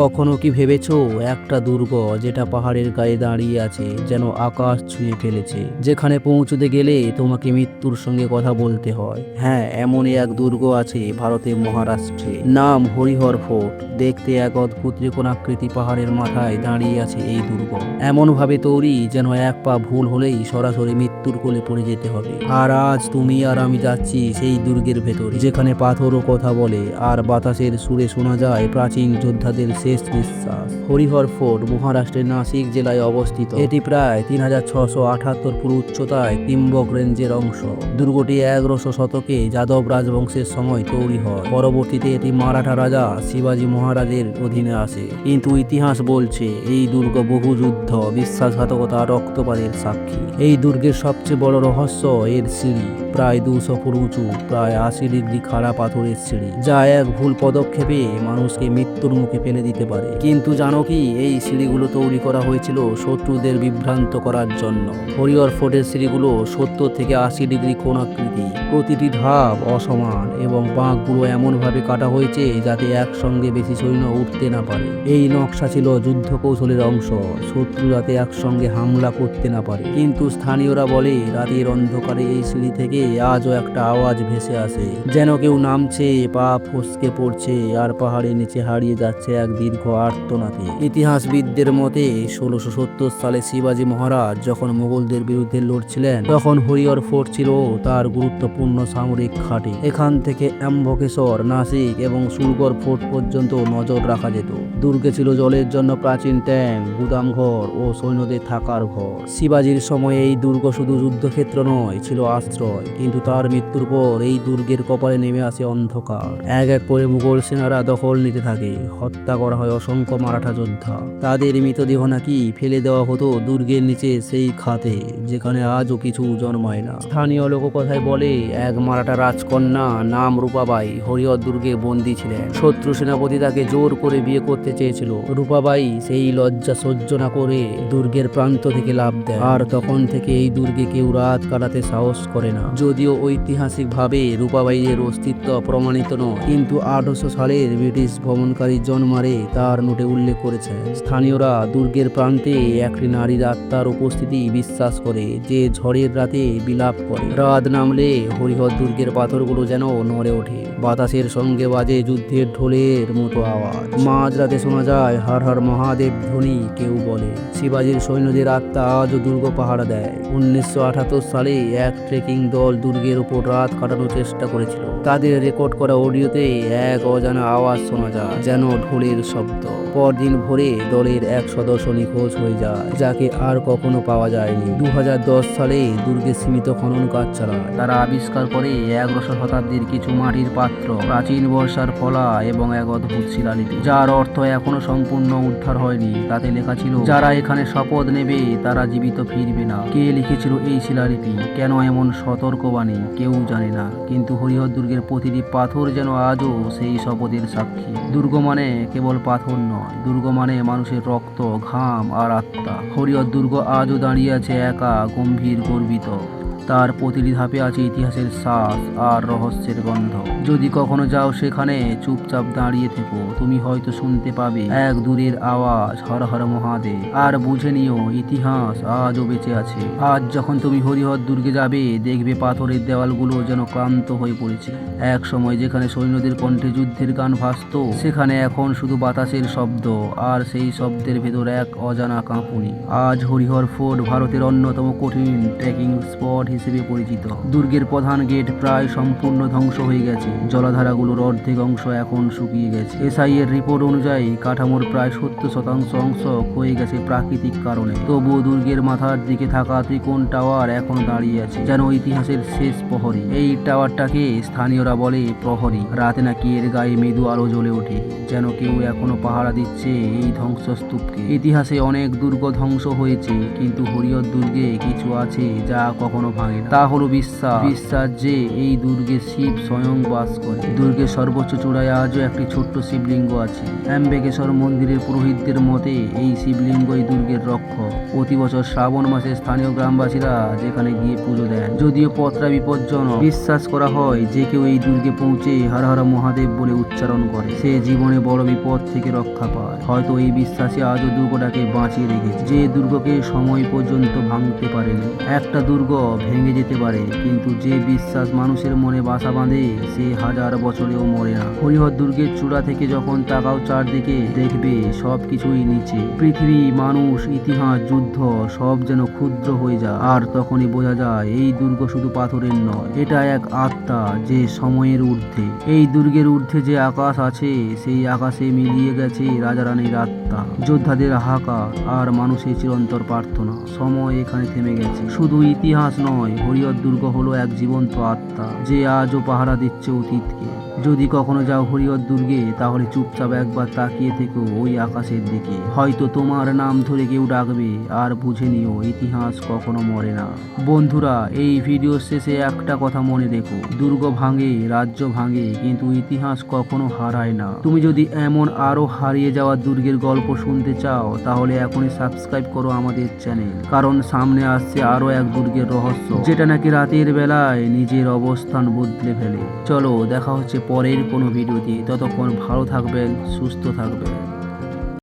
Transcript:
কখনো কি ভেবেছো একটা দুর্গ যেটা পাহাড়ের গায়ে দাঁড়িয়ে আছে, যেন আকাশ ছুঁয়ে ফেলেছে, যেখানে পৌঁছতে গেলে তোমাকে মৃত্যুর সঙ্গে কথা বলতে হয়? হ্যাঁ এমনই এক দুর্গ আছে ভারতের মহারাষ্ট্রে। নাম হরিহর ফোর্ট। দেখতে এক অদ্ভুত ত্রিকোণাকৃতি পাহাড়ের মাথায় দাঁড়িয়ে আছে এই দুর্গ। এমন ভাবে তৈরি যেন এক পা ভুল হলেই সরাসরি মৃত্যুর কোলে পড়ে যেতে হবে। আর আজ তুমি আর আমি যাচ্ছি সেই দুর্গের ভেতর, যেখানে পাথরও কথা বলে, আর বাতাসের সুরে শোনা যায় প্রাচীন যোদ্ধাদের শেষ নিঃশ্বাস। হরিহর ফোর্ট, মহারাষ্ট্রের নাসিক জেলায় অবস্থিত। এটি প্রায় তিন হাজার ছশো আঠাত্তর ফুট উচ্চতায় তিম্বক রেঞ্জের অংশ। দুর্গটি এগারোশো শতকে যাদব রাজবংশের সময় তৈরি হয়। পরবর্তীতে এটি মারাঠা রাজা শিবাজী মহারাজের অধীনে আসে। কিন্তু ইতিহাস বলছে, এই দুর্গ বহু যুদ্ধ, বিশ্বাসঘাতকতা, রক্তপাতের সাক্ষী। এই দুর্গের সবচেয়ে বড় রহস্য এর সিঁড়ি। প্রায় দুশো ফুট উঁচু, প্রায় আশি ডিগ্রি খাড়া পাথরের সিঁড়ি, যা এক ভুল পদক্ষেপে মানুষকে মৃত্যুর মুখে ফেলে দিতে পারে। কিন্তু জানো কি, এই সিঁড়িগুলো তৈরি করা হয়েছিল শত্রুদের বিভ্রান্ত করার জন্য। হরিহর ফোর্টের সিঁড়িগুলো সত্তর থেকে আশি ডিগ্রি কোণাকৃতি প্রতিটি ধাপ অসমান এবং বাঁকগুলো এমনভাবে কাটা হয়েছে যাতে একসঙ্গে বেশি সৈন্য উঠতে না পারে। এই নকশা ছিল যুদ্ধ কৌশলের অংশ শত্রু যাতে একসঙ্গে হামলা করতে না পারে। কিন্তু স্থানীয়রা বলে, রাতের অন্ধকারে এই সিঁড়ি থেকে আজও একটা আওয়াজ ভেসে আসে। যেন কেউ নামছে, পা ফসকে পড়ছে, আর পাহাড়ের নিচে হারিয়ে যাচ্ছে এক দীর্ঘ আর্তনাতে ইতিহাসবিদদের মতে, ষোলোশো সত্তর সালে শিবাজী মহারাজ যখন মোগলদের বিরুদ্ধে লড়ছিলেন, তখন হরিহর ফোর্ট ছিল তার গুরুত্বপূর্ণ সামরিক ঘাঁটি। এখান থেকে অ্যাম্বকেশ্বর নাসিক এবং সুরগড় ফোর্ট পর্যন্ত নজর রাখা যেত। দুর্গে ছিল জলের জন্য প্রাচীন ট্যাঙ্ক গুদামঘর ও সৈন্যদের থাকার ঘর। শিবাজির সময়ে এই দুর্গ শুধু যুদ্ধক্ষেত্র নয়, ছিল আশ্রয়। কিন্তু তার মৃত্যুর পর এই দুর্গের কপালে নেমে আসে অন্ধকার। এক এক করে মুঘল সেনারা দখল নিতে থাকে। হত্যা করা হয় অসংখ্য মারাঠা যোদ্ধা। তাদের মৃতদেহ নাকি ফেলে দেওয়া হতো দুর্গের নিচে সেই খাতে, যেখানে আজও কিছু জন্মায় না। স্থানীয় লোককথায় বলে, এক মারাঠা রাজকন্যা নাম রূপাবাই হরিহর দুর্গে বন্দী ছিলেন। শত্রু সেনাপতি তাকে জোর করে বিয়ে করতে চেয়েছিল। রূপাবাই সেই লজ্জা সহ্য না করে দুর্গের প্রান্ত থেকে লাভ দেয়। আর তখন থেকে এই দুর্গে কেউ রাত কাটাতে সাহস করে না। যদিও ঐতিহাসিকভাবে রূপাবাইয়ের অস্তিত্ব প্রমাণিত নয়, কিন্তু আঠারোশো সালের ব্রিটিশ ভ্রমণকারী জন মারে তার নোটে উল্লেখ করেছে, স্থানীয়রা দুর্গের প্রান্তে একটি নারীর আত্মার উপস্থিতি বিশ্বাস করে যে ঝড়ের রাতে বিলাপ করে। রাত নামলে হরিহর দুর্গের পাথরগুলো যেন নড়ে ওঠে। বাতাসের সঙ্গে বাজে যুদ্ধের ঢোলের মতো আওয়াজ। মাঝরাতে শোনা যায়, হর হর মহাদেব ধ্বনি কেউ বলে। শিবাজির সৈন্যদের আত্মা আজও দুর্গ পাহারা দেয়। উনিশশো সালে এক ট্রেকিং দল দুর্গের উপর রাত কাটানোর চেষ্টা করেছিল। তাদের রেকর্ড করা অডিওতে এক অজানা আওয়াজ শোনা যায়, যেন ঢোলের শব্দ। পরদিন ভোরে দলের এক সদস্য নিখোঁজ হয়ে যায়, যাকে আর কখনো পাওয়া যায়নি। দু হাজার দশ সালে দুর্গে সীমিত খনন কাজ চালায়। তারা আবিষ্কার করে এগারোশো শতাব্দীর কিছু মাটির পাত্র, প্রাচীন বর্ষার ফলা এবং এক অদ্ভুত শিলালিপি, যার অর্থ এখনও সম্পূর্ণ উদ্ধার হয়নি। তাতে লেখা ছিল, যারা এখানে শপথ নেবে, তারা জীবিত ফিরবে না। কে লিখেছিল এই শিলালিপি? কেন এমন সতর্কবাণী? কেউ জানে না। কিন্তু হরিহর দুর্গের প্রতিটি পাথর যেন আজও সেই শপথের সাক্ষী। দুর্গ মানে কেবল পাথর নয়। দুর্গ মানে মানুষের রক্ত, ঘাম আর আত্মা। হরিহর দুর্গ আজও দাঁড়িয়ে আছে একা, গম্ভীর, গর্বিত। তার প্রতিটি ধাপে আছে ইতিহাসের শ্বাস আর রহস্যের গন্ধ। যদি কখনো যাও সেখানে, চুপচাপ দাঁড়িয়ে থেকো। তুমি হয়তো শুনতে পাবে এক দূরের আওয়াজ, হর হর মহাদেব। আর বুঝে নিও, ইতিহাস আজও বেঁচে আছে। আজ যখন তুমি হরিহর দুর্গে যাবে, দেখবে পাথরের দেওয়ালগুলো যেন ক্লান্ত হয়ে পড়েছে। এক সময় যেখানে সৈন্যদের কণ্ঠে যুদ্ধের গান ভাসত, সেখানে এখন শুধু বাতাসের শব্দ আর সেই শব্দের ভেতর এক অজানা কাঁপুনি। আজ হরিহর ফোর্ট ভারতের অন্যতম কঠিন ট্রেকিং স্পট হিসেবে পরিচিত। দুর্গের প্রধান গেট প্রায় সম্পূর্ণ ধ্বংস হয়ে গেছে। জলাধারাগুলোর অর্ধেক অংশ এখন শুকিয়ে গেছে। এসআই এর রিপোর্ট অনুযায়ী কাঠামোর প্রায় সত্তর শতাংশ অংশ ক্ষয়ে গেছে প্রাকৃতিক কারণে। তবুও দুর্গের মাথার দিকে থাকা ত্রিকোণ টাওয়ার এখন দাঁড়িয়ে আছে, যেন ইতিহাসের শেষ প্রহরী। এই টাওয়ারটাকে স্থানীয়রা বলে প্রহরী। রাতে নাকি এর গায়ে মৃদু আলো জ্বলে ওঠে, যেন কেউ এখনও পাহারা দিচ্ছে এই ধ্বংসস্তূপকে। ইতিহাসে অনেক দুর্গ ধ্বংস হয়েছে, কিন্তু হরিহর দুর্গে কিছু আছে যা কখনো না। তা হলো বিশ্বাস। বিশ্বাস যে এই দুর্গে শিব স্বয়ং বাস করে। দুর্গের সর্বোচ্চ চূড়ায় আজও একটি ছোট্ট শিবলিঙ্গ আছে। অ্যাম্বেকেশ্বর মন্দিরের পুরোহিতদের মতে, এই শিবলিঙ্গই দুর্গের রক্ষক। প্রতি বছর শ্রাবণ মাসে স্থানীয় গ্রামবাসীরা যেখানে গিয়ে পুজো দেন। যদিও পত্রা বিপজ্জনক। বিশ্বাস করা হয় যে কেউ এই দুর্গে পৌঁছে হর হর মহাদেব বলে উচ্চারণ করে। সে জীবনে বড় বিপদ থেকে রক্ষা পায়। হয়তো এই বিশ্বাসে আজও দুর্গটাকে বাঁচিয়ে রেখেছে। যে দুর্গকে সময় পর্যন্ত ভাঙতে পারেনি। একটা দুর্গ ভেঙে যেতে পারে, কিন্তু যে বিশ্বাস মানুষের মনে বাসা বাঁধে, সে হাজার বছরেও মরে না। হরিহর দুর্গের চূড়া থেকে যখন তাকাও চারদিকে, দেখবে সব কিছুই নিচে। পৃথিবী, মানুষ, ইতিহাস, যুদ্ধ, সব যেন ক্ষুদ্র হয়ে যায়। আর তখনই বোঝা যায়, এই দুর্গ শুধু পাথরের নয়, এটা এক আত্মা যে সময়ের ঊর্ধ্বে। এই দুর্গের ঊর্ধ্বে যে আকাশ আছে, সেই আকাশে মিলিয়ে গেছে রাজা রানীর আত্মা। যোদ্ধাদের হাহাকার আর মানুষের চিরন্তর প্রার্থনা। সময় এখানে থেমে গেছে। শুধু ইতিহাস নয় হরিহর দুর্গ হলো এক জীবন্ত আত্মা, যে আজও পাহারা দিচ্ছে অতীতকে। যদি কখনো যাও হরিহর দুর্গে, তাহলে চুপচাপ একবার তাকিয়ে থেকো ওই আকাশের দিকে। হয়তো তোমার নাম ধরে কেউ ডাকবে, আর বুঝে নিও ইতিহাস কখনো মরে না। বন্ধুরা, এই ভিডিও শেষে একটা কথা মনে রেখো। দুর্গ ভাঙে, রাজ্য ভাঙে, কিন্তু ইতিহাস কখনো হারায় না। তুমি যদি এমন আরও হারিয়ে যাওয়া দুর্গের গল্প শুনতে চাও, তাহলে এখনই সাবস্ক্রাইব করো আমাদের চ্যানেল। কারণ সামনে আসছে আরও এক দুর্গের রহস্য। যেটা নাকি রাতের বেলায় নিজের অবস্থান বদলে ফেলে। চলো, দেখা হচ্ছে পরের কোনো ভিডিওতে। ততক্ষণ ভালো থাকবেন, সুস্থ থাকবেন।